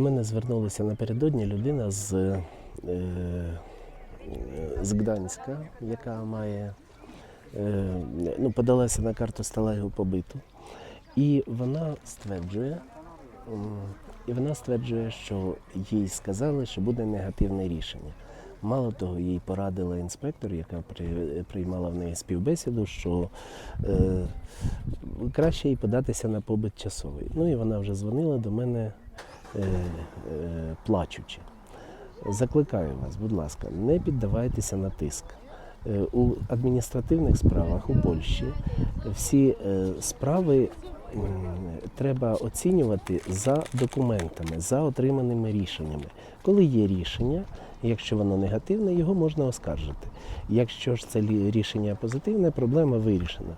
мене звернулася напередодні людина з, е, з Гданська, яка має е, ну, подалася на карту сталевого побиту. І вона стверджує, і вона стверджує, що їй сказали, що буде негативне рішення. Мало того, їй порадила інспектор, яка при- приймала в неї співбесіду, що е, краще їй податися на побит часовий. Ну і вона вже дзвонила до мене е, е, плачучи. Закликаю вас, будь ласка, не піддавайтеся на тиск. Е, У адміністративних справах у Польщі всі е, справи треба оцінювати за документами, за отриманими рішеннями. Коли є рішення, якщо воно негативне, його можна оскаржити. Якщо ж це рішення позитивне, проблема вирішена.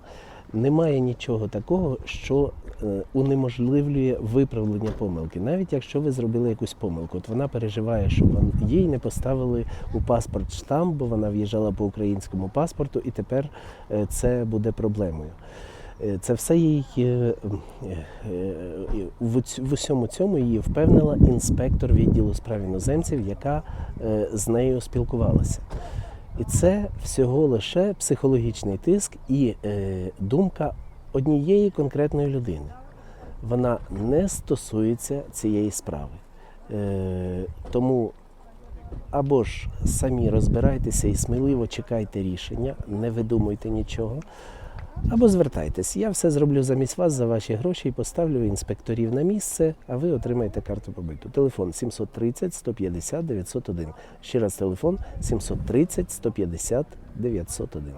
Немає нічого такого, що е, унеможливлює виправлення помилки. Навіть якщо ви зробили якусь помилку, от вона переживає, що їй не поставили у паспорт штамп, бо вона в'їжджала по українському паспорту, і тепер е, це буде проблемою. Е, Це все їй е, е, в усьому цьому її впевнила інспектор відділу справ іноземців, яка з нею спілкувалася. І це всього лише психологічний тиск і думка однієї конкретної людини. Вона не стосується цієї справи. Тому або ж самі розбирайтеся і сміливо чекайте рішення, не видумуйте нічого. Або звертайтесь. Я все зроблю замість вас за ваші гроші і поставлю інспекторів на місце, а ви отримаєте карту побиту. Телефон 730 150 901. Ще раз телефон 730 150 901.